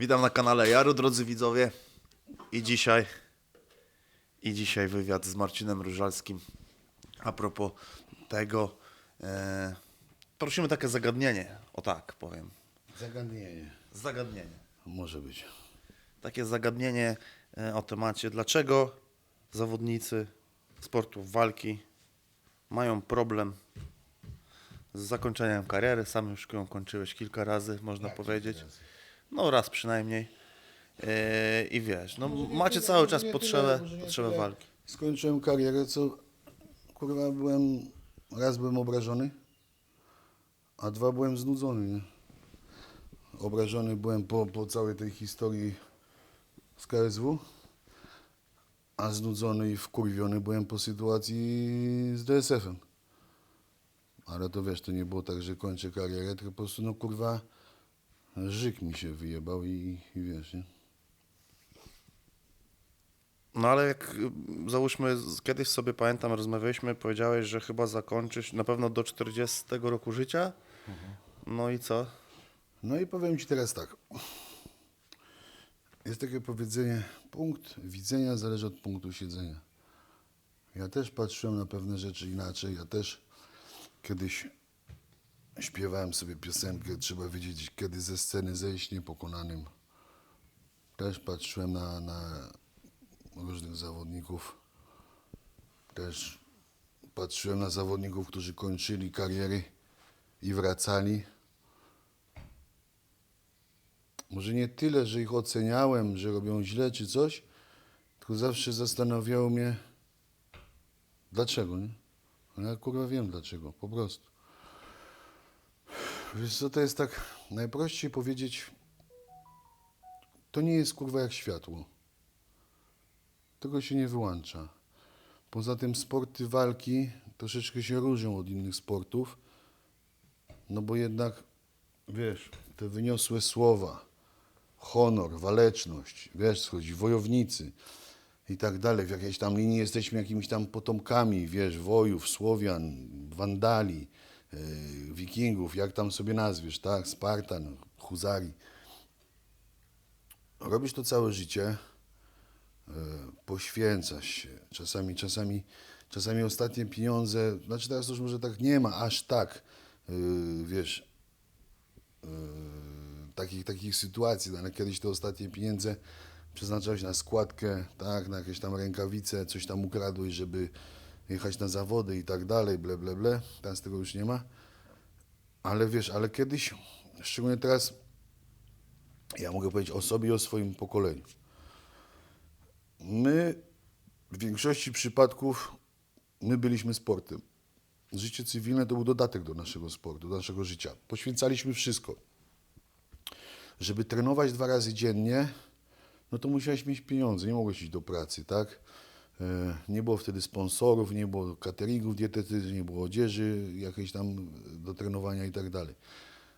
Witam na kanale Jaru, drodzy widzowie. I dzisiaj, i dzisiaj wywiad z Marcinem Różalskim. A propos tego, e, prosimy takie zagadnienie, o tak powiem. Zagadnienie. Zagadnienie. Może być. Takie zagadnienie e, o temacie, dlaczego zawodnicy sportów walki mają problem z zakończeniem kariery. Sam już ją kończyłeś kilka razy, można powiedzieć. No raz przynajmniej. E, I wiesz, no macie tyle, cały czas potrzebę, tyle, potrzebę walki. Skończyłem karierę, co kurwa byłem, raz byłem obrażony, a dwa byłem znudzony. Nie? Obrażony byłem po, po całej tej historii z KSW, a znudzony i wkurwiony byłem po sytuacji z DSF-em. Ale to wiesz, to nie było tak, że kończę karierę, tylko po prostu no kurwa żyk mi się wyjebał i, i wiesz, nie? No ale jak y, załóżmy, kiedyś sobie pamiętam, rozmawialiśmy, powiedziałeś, że chyba zakończysz na pewno do 40 roku życia. No i co? No i powiem Ci teraz tak. Jest takie powiedzenie, punkt widzenia zależy od punktu siedzenia. Ja też patrzyłem na pewne rzeczy inaczej. Ja też kiedyś śpiewałem sobie piosenkę, trzeba wiedzieć, kiedy ze sceny zejść niepokonanym. Też patrzyłem na, na różnych zawodników. Też patrzyłem na zawodników, którzy kończyli kariery i wracali. Może nie tyle, że ich oceniałem, że robią źle czy coś, tylko zawsze zastanawiało mnie, dlaczego, nie? No ja kurwa wiem dlaczego, po prostu. Wiesz co, to jest tak, najprościej powiedzieć, to nie jest kurwa jak światło. Tego się nie wyłącza. Poza tym sporty walki troszeczkę się różnią od innych sportów, no bo jednak, wiesz, te wyniosłe słowa, honor, waleczność, wiesz, co chodzi, wojownicy i tak dalej. W jakiejś tam linii jesteśmy jakimiś tam potomkami, wiesz, wojów, Słowian, Wandali, Wikingów, jak tam sobie nazwiesz, tak, Spartan, Huzarii. Robisz to całe życie, e, poświęcasz się. Czasami, czasami, czasami ostatnie pieniądze, znaczy teraz już może tak nie ma, aż tak, e, wiesz, e, takich, takich sytuacji, no, ale kiedyś te ostatnie pieniądze przeznaczałeś na składkę, tak, na jakieś tam rękawice, coś tam ukradłeś, żeby jechać na zawody i tak dalej, ble, ble, ble. Teraz tego już nie ma. Ale wiesz, ale kiedyś, szczególnie teraz, ja mogę powiedzieć o sobie i o swoim pokoleniu. My w większości przypadków my byliśmy sportem. Życie cywilne to był dodatek do naszego sportu, do naszego życia. Poświęcaliśmy wszystko. Żeby trenować dwa razy dziennie, no to musiałeś mieć pieniądze, nie mogłeś iść do pracy, tak? Nie było wtedy sponsorów, nie było cateringów dietetycznych, nie było odzieży jakiejś tam do trenowania i tak dalej.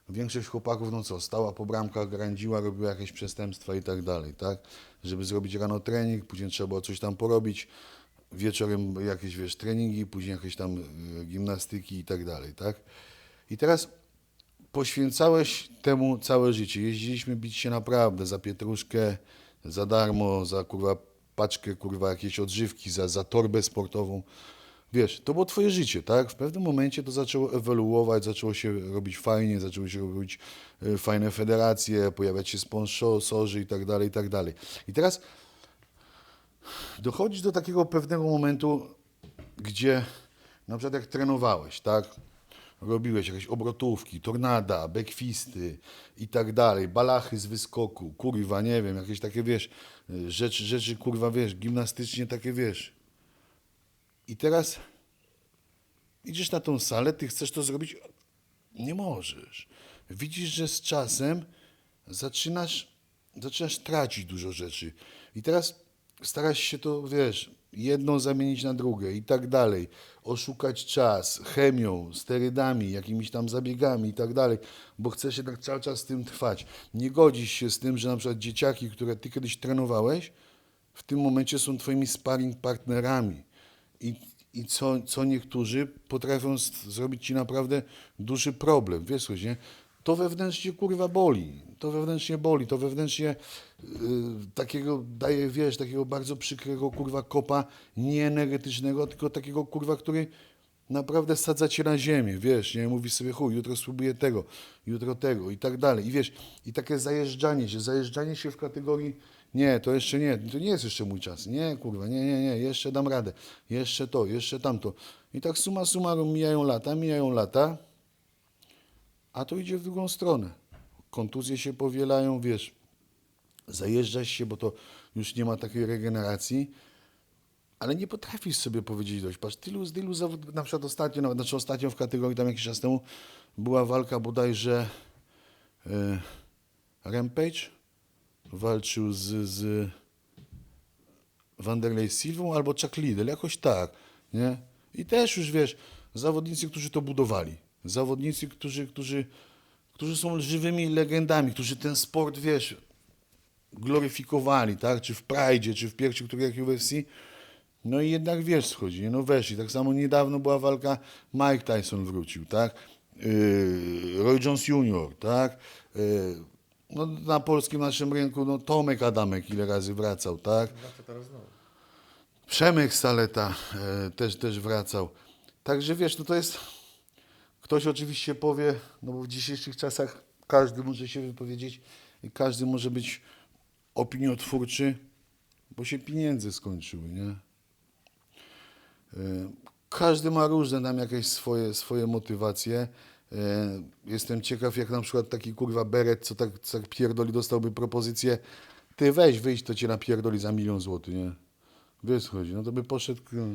Większość chłopaków, no co, stała po bramkach, grandziła, robiła jakieś przestępstwa i tak dalej, tak? Żeby zrobić rano trening, później trzeba było coś tam porobić, wieczorem jakieś, wiesz, treningi, później jakieś tam e, gimnastyki i tak dalej, tak? I teraz poświęcałeś temu całe życie. Jeździliśmy bić się naprawdę za pietruszkę, za darmo, za kurwa paczkę, kurwa jakieś odżywki, za, za torbę sportową. Wiesz, to było twoje życie, tak? W pewnym momencie to zaczęło ewoluować, zaczęło się robić fajnie, zaczęły się robić e, fajne federacje, pojawiać się sponsorzy i tak dalej, i tak dalej. I teraz dochodzisz do takiego pewnego momentu, gdzie na przykład jak trenowałeś, tak? Robiłeś jakieś obrotówki, tornada, bekwisty i tak dalej, balachy z wyskoku, kurwa, nie wiem, jakieś takie, wiesz, rzeczy, rzeczy, kurwa, wiesz, gimnastycznie takie, wiesz. I teraz idziesz na tą salę, ty chcesz to zrobić, nie możesz. Widzisz, że z czasem zaczynasz, zaczynasz tracić dużo rzeczy. I teraz starasz się to, wiesz, jedną zamienić na drugie i tak dalej. Oszukać czas chemią, sterydami, jakimiś tam zabiegami i tak dalej, bo chcesz jednak cały czas z tym trwać. Nie godzisz się z tym, że na przykład dzieciaki, które ty kiedyś trenowałeś, w tym momencie są twoimi sparring partnerami. I, i co, co niektórzy potrafią z, zrobić ci naprawdę duży problem. Wiesz, nie? To wewnętrznie kurwa boli. To wewnętrznie boli, to wewnętrznie y, takiego daje, wiesz, takiego bardzo przykrego kurwa kopa, nie energetycznego, tylko takiego kurwa, który naprawdę sadza cię na ziemię, wiesz, nie? Mówisz sobie, chuj, jutro spróbuję tego, jutro tego i tak dalej. I wiesz, i takie zajeżdżanie się, zajeżdżanie się w kategorii, nie, to jeszcze nie, to nie jest jeszcze mój czas, nie, kurwa, nie, nie, nie, jeszcze dam radę, jeszcze to, jeszcze tamto. I tak suma summarum mijają lata, mijają lata, a to idzie w drugą stronę. Kontuzje się powielają, wiesz, zajeżdżasz się, bo to już nie ma takiej regeneracji, ale nie potrafisz sobie powiedzieć dość. Patrz, tylu, tylu zawodników, na przykład ostatnio, nawet, znaczy ostatnio w kategorii tam jakiś czas temu była walka bodajże e, Rampage walczył z, z Wanderlei Silvą albo Chuck Liddell, jakoś tak, nie? I też już, wiesz, zawodnicy, którzy to budowali, zawodnicy, którzy, którzy, którzy są żywymi legendami, którzy ten sport, wiesz, gloryfikowali, tak? Czy w Pride, czy w pierwszych których UFC. No i jednak wiesz, co chodzi, nie? no weszli. Tak samo niedawno była walka, Mike Tyson wrócił, tak? Yy, Roy Jones Jr., tak? Yy, no, na polskim naszym rynku, no Tomek Adamek ile razy wracał, tak? Przemek Saleta e, też, też wracał. Także wiesz, no to jest. Ktoś oczywiście powie, no bo w dzisiejszych czasach każdy może się wypowiedzieć i każdy może być opiniotwórczy, bo się pieniądze skończyły, nie? E, Każdy ma różne tam jakieś swoje, swoje motywacje. E, Jestem ciekaw, jak na przykład taki kurwa beret, co tak, co tak pierdoli, dostałby propozycję, ty weź, wyjść, to cię napierdoli za milion złotych, nie? Wiesz, chodzi, no to by poszedł... no,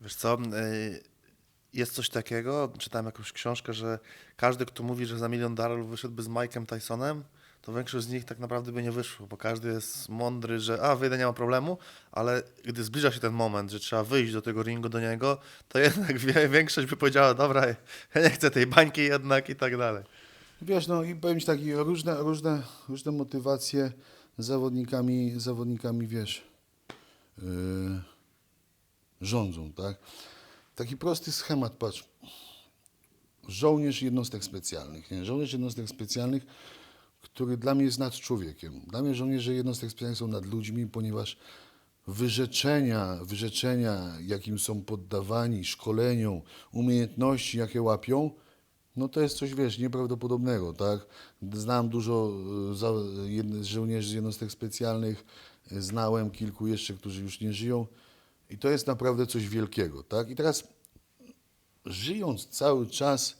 Wiesz co, y, jest coś takiego, czytałem jakąś książkę, że każdy, kto mówi, że za milion dolarów wyszedłby z Mike'em Tysonem, to większość z nich tak naprawdę by nie wyszło, bo każdy jest mądry, że a, wyjdę, nie ma problemu, ale gdy zbliża się ten moment, że trzeba wyjść do tego ringu do niego, to jednak większość by powiedziała, dobra, ja nie chcę tej bańki jednak i tak dalej. Wiesz, no i powiem ci tak, różne, różne, różne motywacje zawodnikami, zawodnikami, wiesz, yy, rządzą, tak? Taki prosty schemat, patrz. Żołnierz jednostek specjalnych, nie? Żołnierz jednostek specjalnych, który dla mnie jest nad człowiekiem. Dla mnie żołnierze jednostek specjalnych są nad ludźmi, ponieważ wyrzeczenia, wyrzeczenia, jakim są poddawani, szkoleniom, umiejętności, jakie łapią, no to jest coś, wiesz, nieprawdopodobnego, tak? Znam dużo e, żołnierzy z jednostek specjalnych, znałem kilku jeszcze, którzy już nie żyją i to jest naprawdę coś wielkiego, tak? I teraz żyjąc cały czas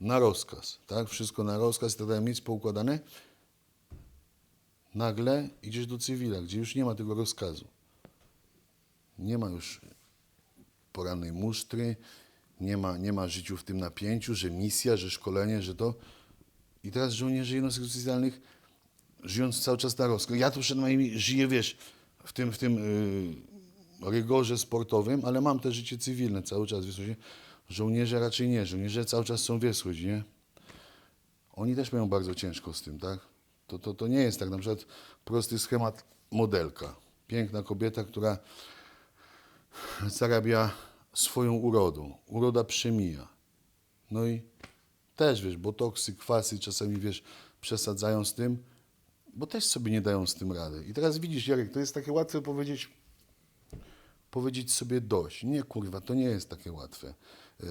na rozkaz, tak? Wszystko na rozkaz i tak dalej, mieć poukładane, nagle idziesz do cywila, gdzie już nie ma tego rozkazu. Nie ma już porannej musztry, nie ma, nie ma życiu w tym napięciu, że misja, że szkolenie, że to. I teraz żołnierze jednostek specjalnych, żyjąc cały czas na rozkaz. Ja tu przed moimi żyję, wiesz, w tym, w tym yy, rygorze sportowym, ale mam też życie cywilne cały czas, wiesz. Żołnierze raczej nie, żołnierze cały czas są wiesłość, nie? Oni też mają bardzo ciężko z tym, tak? To, to, to nie jest tak, na przykład prosty schemat modelka. Piękna kobieta, która zarabia swoją urodą. Uroda przemija. No i też, wiesz, botoksy, kwasy czasami, wiesz, przesadzają z tym, bo też sobie nie dają z tym rady. I teraz widzisz, Jarek, to jest takie łatwe powiedzieć, powiedzieć sobie dość. Nie, kurwa, to nie jest takie łatwe. E,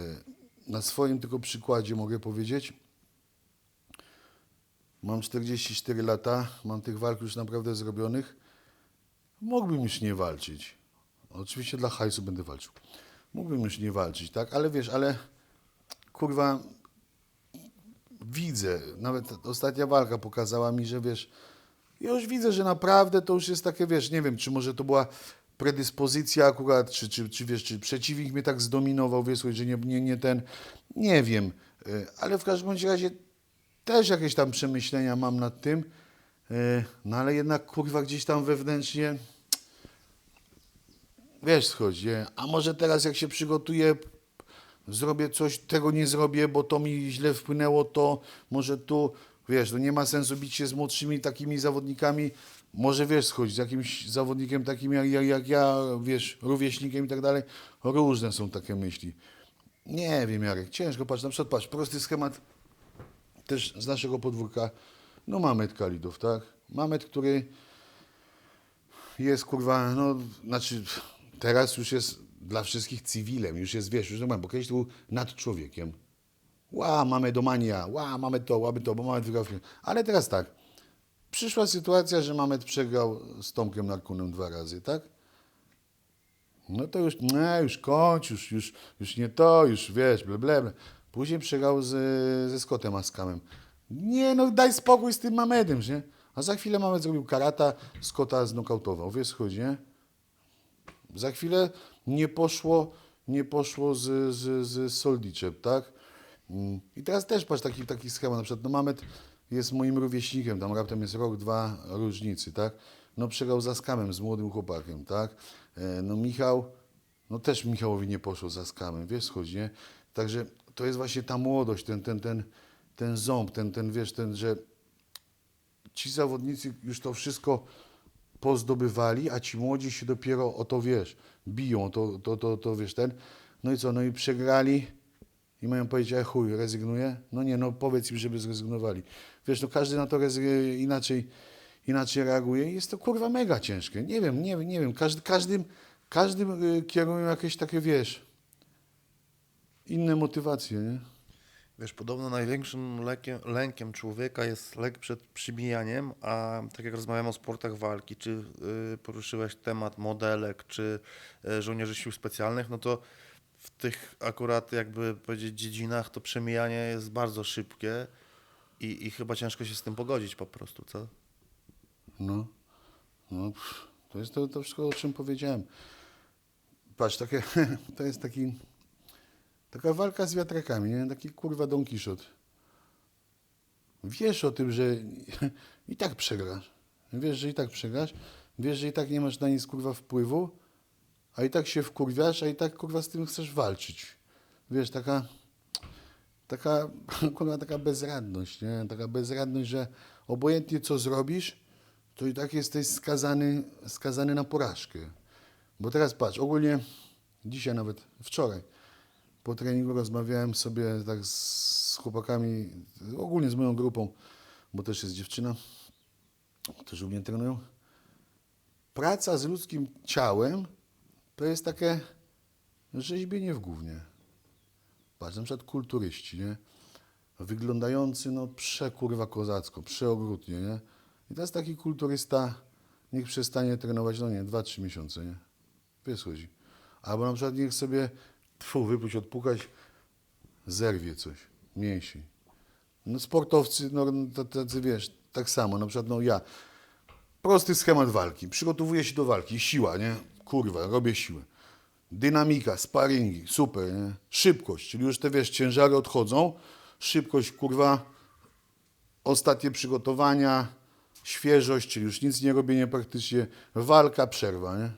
Na swoim tylko przykładzie mogę powiedzieć, mam 44 lata, mam tych walk już naprawdę zrobionych, mógłbym już nie walczyć. Oczywiście dla hajsu będę walczył. Mógłbym już nie walczyć, tak? Ale wiesz, ale kurwa widzę, nawet ostatnia walka pokazała mi, że wiesz, ja już widzę, że naprawdę to już jest takie, wiesz, nie wiem, czy może to była predyspozycja akurat, czy, czy, czy wiesz, czy przeciwnik mnie tak zdominował, wiesz, że nie, nie, nie ten, nie wiem, y, ale w każdym razie też jakieś tam przemyślenia mam nad tym, y, no ale jednak kurwa gdzieś tam wewnętrznie wiesz, schodzi, a może teraz jak się przygotuję, zrobię coś, tego nie zrobię, bo to mi źle wpłynęło, to może tu, wiesz, no nie ma sensu bić się z młodszymi takimi zawodnikami, może wiesz, schodzi z jakimś zawodnikiem takim jak, jak, jak ja, wiesz, rówieśnikiem i tak dalej, różne są takie myśli. Nie wiem, Jarek, ciężko, patrz, na przykład, patrz, prosty schemat, też z naszego podwórka, no Mamet Kalidow, tak? Mamet, który jest kurwa, no, znaczy teraz już jest dla wszystkich cywilem, już jest, wiesz, już normalnie, bo kiedyś to był nad człowiekiem. Ła, mamy domania, ła, mamy to, mamy to, bo mamy wygrał. Ale teraz tak, przyszła sytuacja, że Mamet przegrał z Tomkiem Narkunem dwa razy, tak? No to już, nie, już kończ, już, już, już nie to, już wiesz, ble, ble. Później przegrał z, ze Scottem Askamem. Nie, no daj spokój z tym Mamedem, nie? A za chwilę Mamed zrobił karata, Scotta znokautował, wiesz, chodzi, nie? Za chwilę nie poszło, nie poszło z, z, z Soldiczem, tak? Mm. I teraz też patrz taki, taki schemat, na przykład no Mamet jest moim rówieśnikiem, tam raptem jest rok, dwa różnicy, tak? No przegrał za skamem z młodym chłopakiem, tak? E, No Michał, no też Michałowi nie poszło za skamem, wiesz, chodzi, nie? Także to jest właśnie ta młodość, ten, ten, ten, ten ząb, ten, ten, wiesz, ten, że ci zawodnicy już to wszystko pozdobywali, a ci młodzi się dopiero o to, wiesz, biją, to, to, to, to wiesz, ten. No i co, no i przegrali i mają powiedzieć, e chuj, rezygnuję? No nie, no powiedz im, żeby zrezygnowali. Wiesz, no każdy na to inaczej, inaczej reaguje i jest to kurwa mega ciężkie. Nie wiem, nie nie wiem. Każdy, każdym, każdym y, kierują jakieś takie, wiesz, inne motywacje, nie? Wiesz, podobno największym lekiem, lękiem człowieka jest lek przed przybijaniem, a tak jak rozmawiamy o sportach walki, czy y, poruszyłeś temat modelek, czy y, żołnierzy sił specjalnych, no to w tych akurat jakby powiedzieć dziedzinach to przemijanie jest bardzo szybkie i, i chyba ciężko się z tym pogodzić po prostu, co? No, no to jest to, to wszystko, o czym powiedziałem. Patrz, takie, to jest taki, taka walka z wiatrakami, nie? taki kurwa Don Quixote. Wiesz o tym, że i tak przegrasz. Wiesz, że i tak przegrasz. Wiesz, że i tak nie masz na nic kurwa wpływu, a i tak się wkurwiasz, a i tak kurwa z tym chcesz walczyć. Wiesz, taka, taka, kurwa, taka bezradność, nie? Taka bezradność, że obojętnie co zrobisz, to i tak jesteś skazany, skazany na porażkę. Bo teraz patrz, ogólnie dzisiaj nawet, wczoraj, po treningu rozmawiałem sobie tak z chłopakami, ogólnie z moją grupą, bo też jest dziewczyna, też u mnie trenują. Praca z ludzkim ciałem to jest takie rzeźbienie w gównie. Patrz, na przykład kulturyści, nie? Wyglądający, no, przekurwa kozacko, przeokrutnie, nie? I teraz taki kulturysta niech przestanie trenować, no nie, 2-3 miesiące, nie? Wiesz, chodzi. Albo na przykład niech sobie, tfu, wypuść, odpukać, zerwie coś, mięsień. No sportowcy, no tacy, wiesz, tak samo, na przykład, no ja, prosty schemat walki, przygotowuję się do walki, siła, nie? Kurwa, robię siłę. Dynamika, sparingi, super, nie? Szybkość, czyli już te, wiesz, ciężary odchodzą, szybkość, kurwa, ostatnie przygotowania, świeżość, czyli już nic nie robienie praktycznie, walka, przerwa, nie?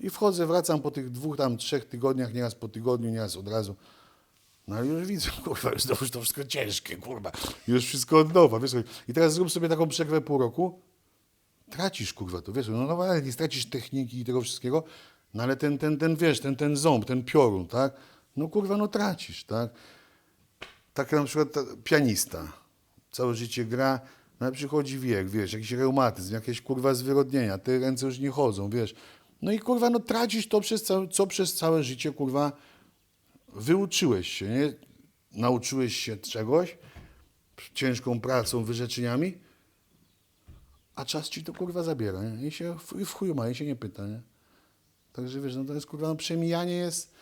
I wchodzę, wracam po tych dwóch, tam trzech tygodniach, nieraz po tygodniu, nieraz od razu. No ale już widzę, kurwa, już znowu to wszystko ciężkie, kurwa. Już wszystko od nowa, wiesz. I teraz zrób sobie taką przerwę pół roku, tracisz, kurwa, to wiesz, no, no nie stracisz techniki i tego wszystkiego, no ale ten, ten, ten, wiesz, ten, ten ząb, ten piorun, tak? No kurwa, no tracisz, tak? Tak na przykład ta- pianista, całe życie gra, no przychodzi wiek, wiesz, jakiś reumatyzm, jakieś kurwa zwyrodnienia, te ręce już nie chodzą, wiesz. No i kurwa, no tracisz to, przez całe, co przez całe życie, kurwa, wyuczyłeś się, nie? Nauczyłeś się czegoś, ciężką pracą, wyrzeczeniami, a czas ci to kurwa zabiera, nie? I się w, w ma, i się nie pyta, nie? Także wiesz, no to jest kurwa, no przemijanie jest,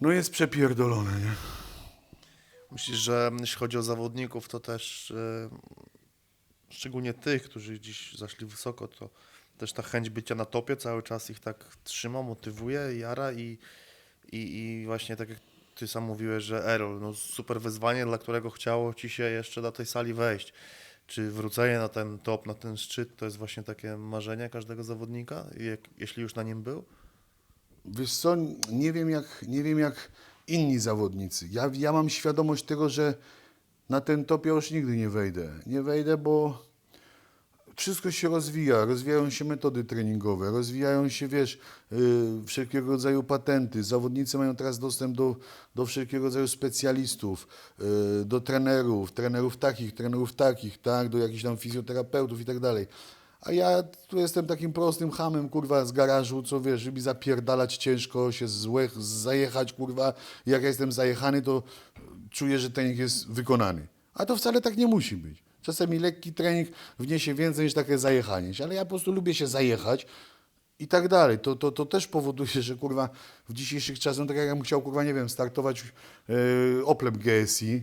no jest przepierdolone, nie? Myślisz, że jeśli chodzi o zawodników, to też e, szczególnie tych, którzy dziś zaszli wysoko, to też ta chęć bycia na topie cały czas ich tak trzyma, motywuje, jara i, i, i właśnie tak jak ty sam mówiłeś, że Errol, no super wyzwanie, dla którego chciało ci się jeszcze do tej sali wejść. Czy wrócenie na ten top, na ten szczyt, to jest właśnie takie marzenie każdego zawodnika, jak, jeśli już na nim był? Wiesz co, nie wiem jak, nie wiem jak inni zawodnicy. Ja, ja mam świadomość tego, że na ten top ja już nigdy nie wejdę. Nie wejdę, bo wszystko się rozwija, rozwijają się metody treningowe, rozwijają się, wiesz, yy, wszelkiego rodzaju patenty. Zawodnicy mają teraz dostęp do, do wszelkiego rodzaju specjalistów, yy, do trenerów, trenerów takich, trenerów takich, tak, do jakichś tam fizjoterapeutów i tak dalej. A ja tu jestem takim prostym hamem, kurwa, z garażu, co wiesz, żeby zapierdalać ciężko, się złe, zajechać, kurwa. Jak ja jestem zajechany, to czuję, że trening jest wykonany. A to wcale tak nie musi być. Czasami lekki trening wniesie więcej niż takie zajechanie się, ale ja po prostu lubię się zajechać i tak dalej. To, to, to też powoduje, że kurwa w dzisiejszych czasach, no tak jak ja bym chciał, kurwa, nie wiem, startować yy, Oplem GSI,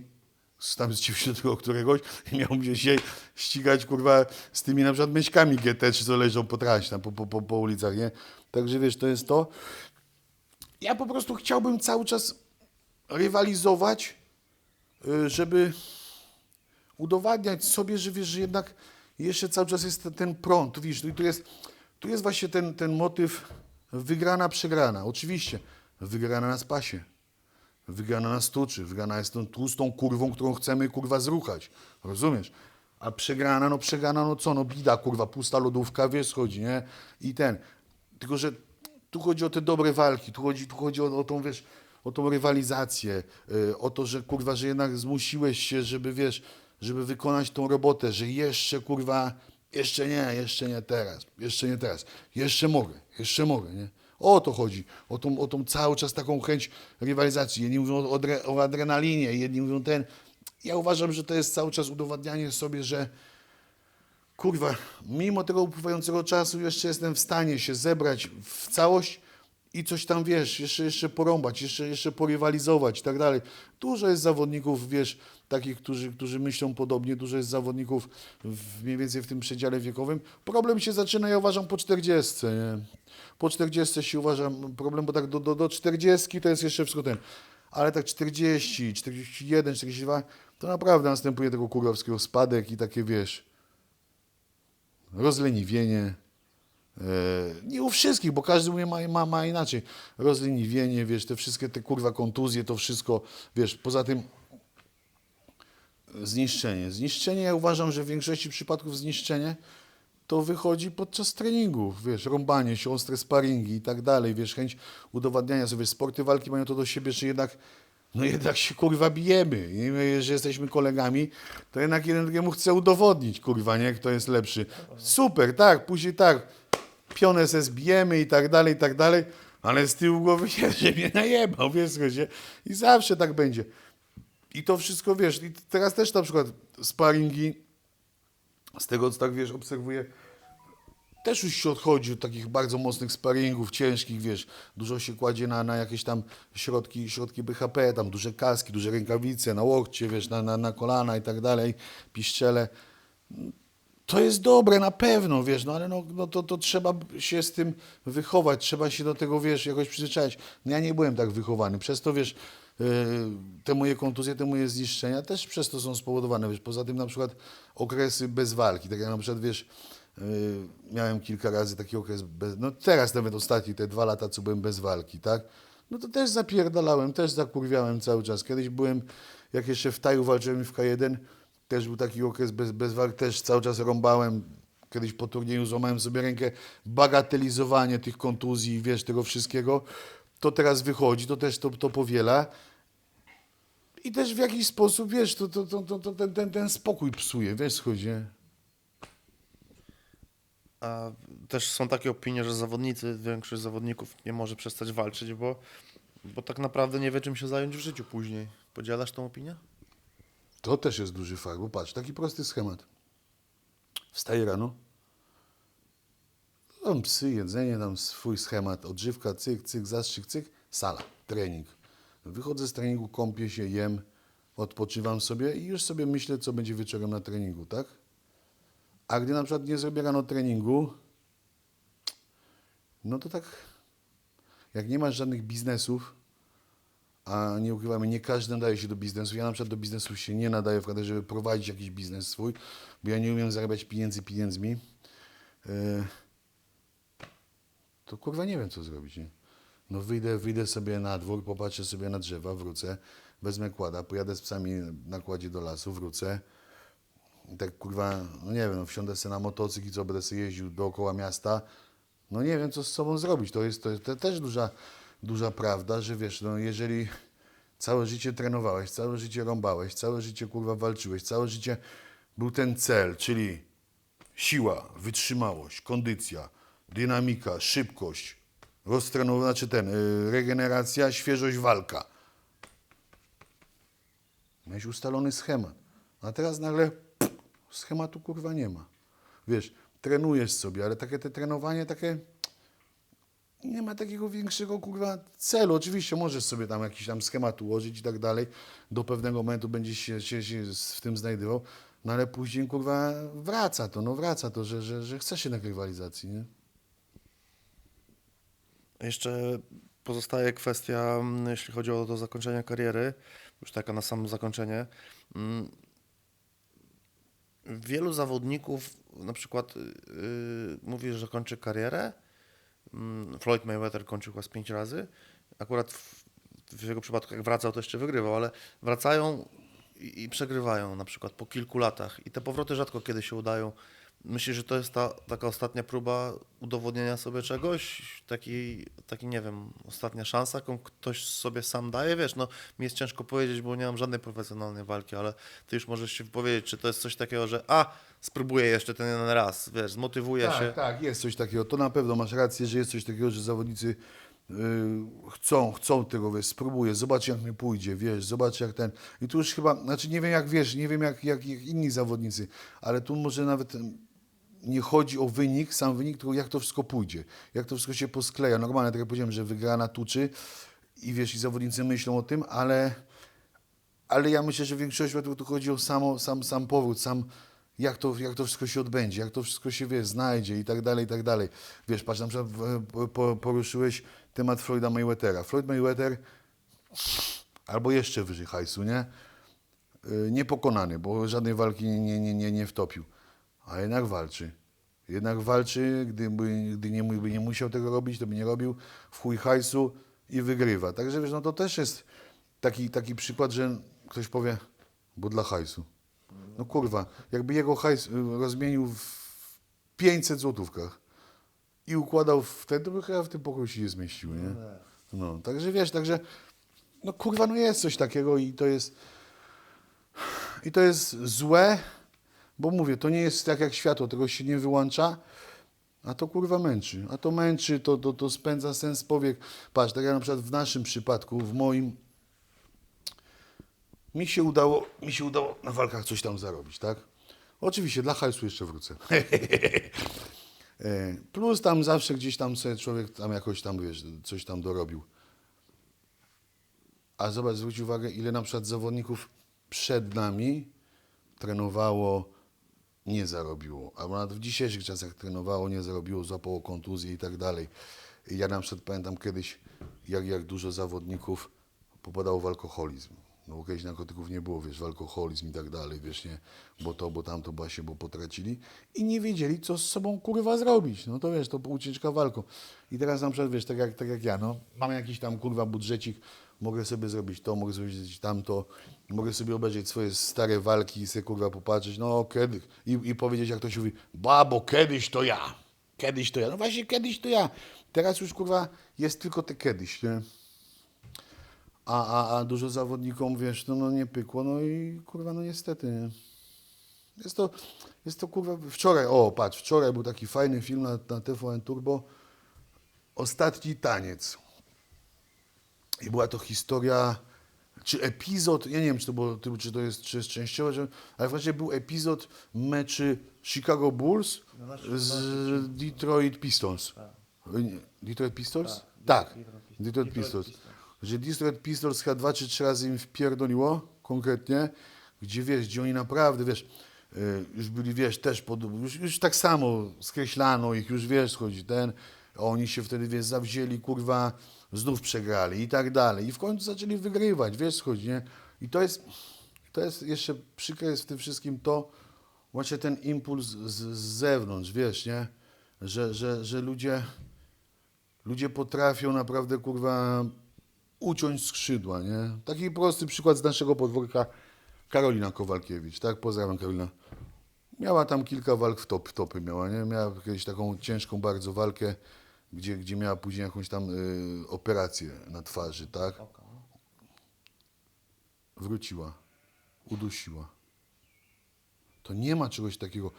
z tam z 90 któregoś i miałbym się ścigać, kurwa, z tymi na przykład myśkami GT, czy co leżą po trasie, tam, po, po, po, ulicach, nie? Także wiesz, to jest to. Ja po prostu chciałbym cały czas rywalizować, y, żeby udowadniać sobie, że wiesz, że jednak jeszcze cały czas jest ten, ten prąd, tu widzisz, tu, jest, tu jest właśnie ten, ten motyw wygrana, przegrana. Oczywiście, wygrana na spasie, wygrana na stuczy, wygrana jest tą tłustą kurwą, którą chcemy, kurwa, zruchać, rozumiesz? A przegrana, no przegrana, no co, no bida, kurwa, pusta lodówka, wiesz, chodzi, nie? I ten, tylko, że tu chodzi o te dobre walki, tu chodzi, tu chodzi o, o tą, wiesz, o tą rywalizację, y, o to, że kurwa, że jednak zmusiłeś się, żeby wiesz, żeby wykonać tą robotę, że jeszcze kurwa, jeszcze nie, jeszcze nie teraz, jeszcze nie teraz, jeszcze mogę, jeszcze mogę, nie? O to chodzi, o tą, o tą cały czas taką chęć rywalizacji. Jedni mówią o, o adrenalinie, jedni mówią ten. Ja uważam, że to jest cały czas udowadnianie sobie, że kurwa, mimo tego upływającego czasu jeszcze jestem w stanie się zebrać w całość i coś tam, wiesz, jeszcze, jeszcze porąbać, jeszcze, jeszcze porywalizować i tak dalej. Dużo jest zawodników, wiesz, takich, którzy, którzy myślą podobnie, dużo jest zawodników w, mniej więcej w tym przedziale wiekowym. Problem się zaczyna, ja uważam, po 40, nie? Po 40 się uważam problem, bo tak do, do, do 40 to jest jeszcze wszystko ten. Ale tak 40, 41, 42, to naprawdę następuje tego kurowskiego spadek i takie, wiesz, rozleniwienie. E, nie u wszystkich, bo każdy mnie ma, ma, ma inaczej. Rozleniwienie, wiesz, te wszystkie te kurwa kontuzje, to wszystko, wiesz, poza tym zniszczenie. Zniszczenie, ja uważam, że w większości przypadków zniszczenie to wychodzi podczas treningów, wiesz, rąbanie się, ostre sparingi i tak dalej, wiesz, chęć udowadniania sobie. Sporty walki mają to do siebie, że jednak, no jednak się kurwa bijemy. My, że jesteśmy kolegami, to jednak jeden drugiemu chce udowodnić, kurwa, nie, kto jest lepszy. Super, tak, później tak, pionę se zbijemy i tak dalej, i tak dalej, ale z tyłu głowy jest, że mnie najebał, wiesz, słuchajcie, i zawsze tak będzie. I to wszystko, wiesz, i teraz też na przykład sparingi, z tego co tak, wiesz, obserwuję, też już się odchodzi od takich bardzo mocnych sparingów, ciężkich, wiesz, dużo się kładzie na, na jakieś tam środki, środki BHP, tam duże kaski, duże rękawice, na łokcie, wiesz, na, na, na kolana i tak dalej, piszczele. To jest dobre na pewno, wiesz, no ale no, no to, to trzeba się z tym wychować, trzeba się do tego, wiesz, jakoś przyzwyczaić. No ja nie byłem tak wychowany, przez to, wiesz, te moje kontuzje, te moje zniszczenia też przez to są spowodowane, wiesz, poza tym na przykład okresy bez walki, tak jak na przykład, wiesz, yy, miałem kilka razy taki okres bez, no teraz nawet ostatni, te dwa lata, co byłem bez walki, tak, no to też zapierdalałem, też zakurwiałem cały czas. Kiedyś byłem, jak jeszcze w Taju walczyłem w K1, też był taki okres bez, bez walk, też cały czas rąbałem. Kiedyś po turnieju złamałem sobie rękę. Bagatelizowanie tych kontuzji, wiesz, tego wszystkiego, to teraz wychodzi, to też to, to powiela. I też w jakiś sposób, wiesz, to, to, to, to, to ten, ten, ten spokój psuje, wiesz, chodzi. A też są takie opinie, że zawodnicy, większość zawodników nie może przestać walczyć, bo, bo tak naprawdę nie wie, czym się zająć w życiu później. Podzielasz tą opinię? To też jest duży fakt, bo patrz, taki prosty schemat. Wstaję rano, tam psy, jedzenie, tam swój schemat, odżywka, cyk, cyk, zastrzyk, cyk, sala, trening. Wychodzę z treningu, kąpię się, jem, odpoczywam sobie i już sobie myślę, co będzie wieczorem na treningu, tak? A gdy na przykład nie zrobię rano treningu, no to tak, jak nie masz żadnych biznesów, a nie ukrywamy, nie każdy nadaje się do biznesu. Ja na przykład do biznesu się nie nadaję, wkładać, żeby prowadzić jakiś biznes swój, bo ja nie umiem zarabiać pieniędzy pieniędzmi. Yy, to kurwa nie wiem, co zrobić. Nie? No wyjdę, wyjdę sobie na dwór, popatrzę sobie na drzewa, wrócę, wezmę kłada, pojadę z psami na kładzie do lasu, wrócę, I tak kurwa, no nie wiem, no wsiądę sobie na motocykl i co, będę sobie jeździł dookoła miasta, no nie wiem, co z sobą zrobić. To jest, to jest te- też duża, duża prawda, że wiesz, no jeżeli całe życie trenowałeś, całe życie rąbałeś, całe życie kurwa walczyłeś, całe życie był ten cel, czyli siła, wytrzymałość, kondycja, dynamika, szybkość, roztrenowanie, znaczy ten, y, regeneracja, świeżość, walka. Miałeś ustalony schemat. A teraz nagle pff, schematu kurwa nie ma. Wiesz, trenujesz sobie, ale takie te trenowanie takie nie ma takiego większego kurwa celu. Oczywiście możesz sobie tam jakiś tam schemat ułożyć i tak dalej. Do pewnego momentu będziesz się, się, się w tym znajdował. No ale później kurwa wraca to, no wraca to, że, że, że chcesz się na rywalizacji, nie? Jeszcze pozostaje kwestia, mm, jeśli chodzi o do zakończenia kariery, już taka na samo zakończenie. Mm, Wielu zawodników na przykład yy, mówi, że kończy karierę. Mm, Floyd Mayweather kończył chyba z pięć razy. Akurat w, w jego przypadku jak wracał, to jeszcze wygrywał, ale wracają i, i przegrywają na przykład po kilku latach. I te powroty rzadko kiedy się udają. Myślisz, że to jest ta taka ostatnia próba udowodnienia sobie czegoś? Taki, taki, nie wiem, ostatnia szansa, jaką ktoś sobie sam daje? Wiesz, no mi jest ciężko powiedzieć, bo nie mam żadnej profesjonalnej walki, ale ty już możesz się wypowiedzieć, czy to jest coś takiego, że a, spróbuję jeszcze ten jeden raz, wiesz, zmotywuję tak, się. Tak, jest coś takiego. To na pewno masz rację, że jest coś takiego, że zawodnicy y, chcą, chcą tego, wiesz, spróbuję, zobacz jak mi pójdzie, wiesz, zobacz jak ten. I tu już chyba, znaczy nie wiem jak wiesz, nie wiem jak, jak, jak inni zawodnicy, ale tu może nawet nie chodzi o wynik, sam wynik, tylko jak to wszystko pójdzie, jak to wszystko się poskleja. Normalnie, tak jak powiedziałem, że wygrana tuczy i wiesz, i zawodnicy myślą o tym, ale ale ja myślę, że w większości przypadków tu chodzi o samo, sam, sam powrót, sam jak to, jak to wszystko się odbędzie, jak to wszystko się, wiesz, znajdzie i tak dalej, i tak dalej. Wiesz, patrz, na przykład poruszyłeś temat Floyda Mayweathera. Floyd Mayweather albo jeszcze wyżej hajsu, nie? Y, Niepokonany, bo żadnej walki nie, nie, nie, nie wtopił. A jednak walczy. Jednak walczy, gdyby, gdy nie, by nie musiał tego robić, to by nie robił w chuj hajsu i wygrywa. Także wiesz, no to też jest taki, taki przykład, że ktoś powie, bo dla hajsu. No kurwa, jakby jego hajs y, rozmienił w 500 złotówkach i układał w ten, to by chyba w tym pokoju się nie zmieścił, nie? No, także wiesz, także no kurwa, no jest coś takiego i to jest i to jest złe, bo mówię, to nie jest tak jak światło, tego się nie wyłącza, a to kurwa męczy. A to męczy, to, to, to spędza sens powiek. Patrz, tak jak na przykład w naszym przypadku, w moim, mi się udało, mi się udało na walkach coś tam zarobić, tak? Oczywiście, dla hajsu jeszcze wrócę. E, Plus tam zawsze gdzieś tam sobie człowiek tam jakoś tam, wiesz, coś tam dorobił. A zobacz, zwróć uwagę, ile na przykład zawodników przed nami trenowało, nie zarobiło. Albo nawet w dzisiejszych czasach trenowało, nie zarobiło, złapało kontuzję i tak dalej. Ja na przykład pamiętam kiedyś, jak, jak dużo zawodników popadało w alkoholizm. No bo kiedyś narkotyków nie było, wiesz, w alkoholizm i tak dalej, wiesz, nie, bo to, bo tamto, bo się, bo potracili i nie wiedzieli, co z sobą, kurwa, zrobić. No to wiesz, to ucieczka walką. I teraz na przykład, wiesz, tak jak, tak jak ja, no, mam jakiś tam, kurwa, budżecik, mogę sobie zrobić to, mogę sobie zrobić tamto, mogę sobie obejrzeć swoje stare walki i sobie, kurwa, popatrzeć, no, kiedy, i, i powiedzieć, jak to się mówi, babo, kiedyś to ja, kiedyś to ja, no właśnie, kiedyś to ja. Teraz już, kurwa, jest tylko te kiedyś, nie? A, a, a dużo zawodnikom, wiesz, no, no nie pykło, no i kurwa, no niestety, nie? Jest to, jest to kurwa, wczoraj, o patrz, wczoraj był taki fajny film na, na TVN Turbo, Ostatni taniec. I była to historia, czy epizod, ja nie wiem, czy to, było, czy to jest, czy jest częściowe, że, ale właśnie był epizod meczy Chicago Bulls z Detroit Pistons. Detroit Pistols? Tak, Detroit Pistons. Że Detroit Pistols chyba dwa czy trzy razy im wpierdoliło, konkretnie, gdzie wiesz, gdzie oni naprawdę, wiesz, y, już byli, wiesz, też pod, już, już tak samo skreślano ich, już wiesz, chodzi ten, oni się wtedy, wiesz, zawzięli, kurwa, znów przegrali i tak dalej. I w końcu zaczęli wygrywać, wiesz, chodzi, nie? I to jest, to jest jeszcze przykre jest w tym wszystkim to, właśnie ten impuls z, z zewnątrz, wiesz, nie? Że, że, że ludzie, ludzie potrafią naprawdę, kurwa, uciąć skrzydła, nie? Taki prosty przykład z naszego podwórka, Karolina Kowalkiewicz, tak? Pozdrawiam Karolina. Miała tam kilka walk w top, topy miała, nie? Miała kiedyś taką ciężką bardzo walkę, gdzie, gdzie miała później jakąś tam y, operację na twarzy, tak? Wróciła, udusiła. To nie ma czegoś takiego.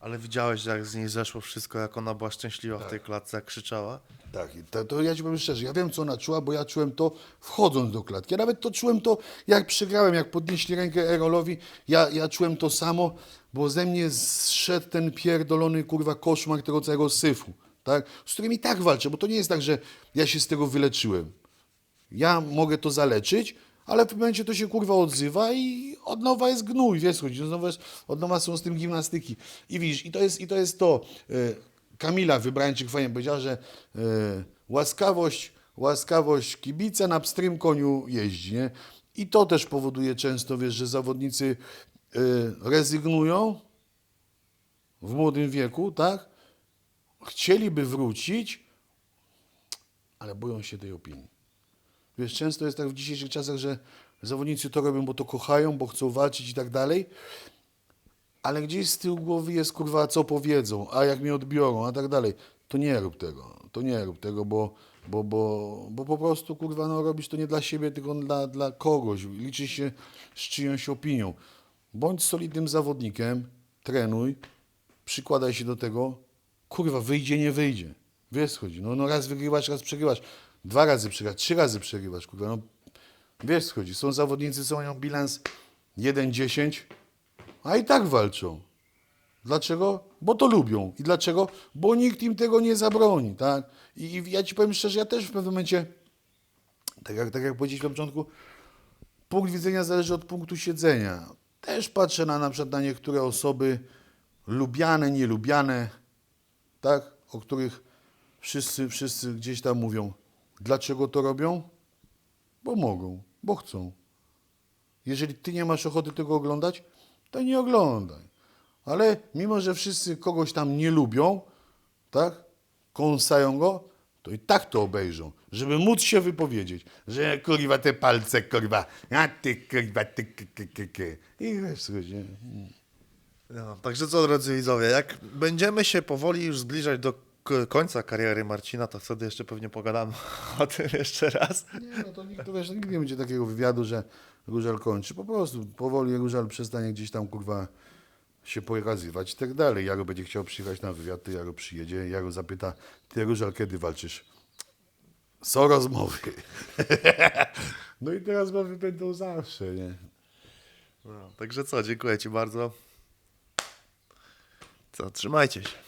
Ale widziałeś, jak z niej zeszło wszystko, jak ona była szczęśliwa w tej klatce, jak krzyczała? Tak, i to, to ja ci powiem szczerze, ja wiem co ona czuła, bo ja czułem to wchodząc do klatki. Ja nawet to czułem to, jak przegrałem, jak podnieśli rękę Erolowi, ja, ja czułem to samo, bo ze mnie zszedł ten pierdolony kurwa koszmar tego całego syfu, tak? Z którym i tak walczę, bo to nie jest tak, że ja się z tego wyleczyłem. Ja mogę to zaleczyć, ale w pewnym momencie to się kurwa odzywa i od nowa jest gnój, wiesz, chodzi, od nowa, jest- od nowa są z tym gimnastyki. I widzisz, i to jest, i to, jest to. Y, Kamila Wybrańczyk fajnie powiedziała, że y, łaskawość, łaskawość kibica na pstrym koniu jeździ, nie? I to też powoduje często, wiesz, że zawodnicy y, rezygnują w młodym wieku, tak? Chcieliby wrócić, ale boją się tej opinii. Wiesz, często jest tak w dzisiejszych czasach, że zawodnicy to robią, bo to kochają, bo chcą walczyć i tak dalej, ale gdzieś z tyłu głowy jest, kurwa, co powiedzą, a jak mnie odbiorą, a tak dalej. To nie rób tego, to nie rób tego, bo, bo, bo, bo po prostu, kurwa, no robisz to nie dla siebie, tylko dla, dla kogoś. Liczy się z czyjąś opinią. Bądź solidnym zawodnikiem, trenuj, przykładaj się do tego, kurwa, wyjdzie, nie wyjdzie. Wiesz, chodzi. No, no raz wygrywasz, raz przegrywasz. Dwa razy przegrywasz, trzy razy przegrywasz, kurwa. No, wiesz, chodzi. Są zawodnicy, co mają bilans 1-10, a i tak walczą. Dlaczego? Bo to lubią. I dlaczego? Bo nikt im tego nie zabroni, tak? I, i ja ci powiem szczerze, ja też w pewnym momencie, tak jak, tak jak powiedzieliśmy na początku, punkt widzenia zależy od punktu siedzenia. Też patrzę na na przykład na niektóre osoby lubiane, nielubiane, tak, o których wszyscy, wszyscy gdzieś tam mówią. Dlaczego to robią? Bo mogą, bo chcą. Jeżeli ty nie masz ochoty tego oglądać, to nie oglądaj. Ale mimo, że wszyscy kogoś tam nie lubią, tak, kąsają go, to i tak to obejrzą, żeby móc się wypowiedzieć, że kurwa te palce, kurwa, a ty kurwa, ty, ty, ty, ty, ty. I wiesz, nie? No, także co, drodzy widzowie, jak będziemy się powoli już zbliżać do końca kariery Marcina, to wtedy jeszcze pewnie pogadamy o tym jeszcze raz. Nie, no to nikt, to wiesz, nigdy nie będzie takiego wywiadu, że Różal kończy. Po prostu powoli Różal przestanie gdzieś tam, kurwa, się pokazywać i tak dalej. Jaro będzie chciał przyjechać na wywiad, to Jaro przyjedzie. Jaro zapyta, ty Różal, kiedy walczysz? Są rozmowy. no i te rozmowy będą zawsze, nie? No, także co, dziękuję Ci bardzo. Co, trzymajcie się.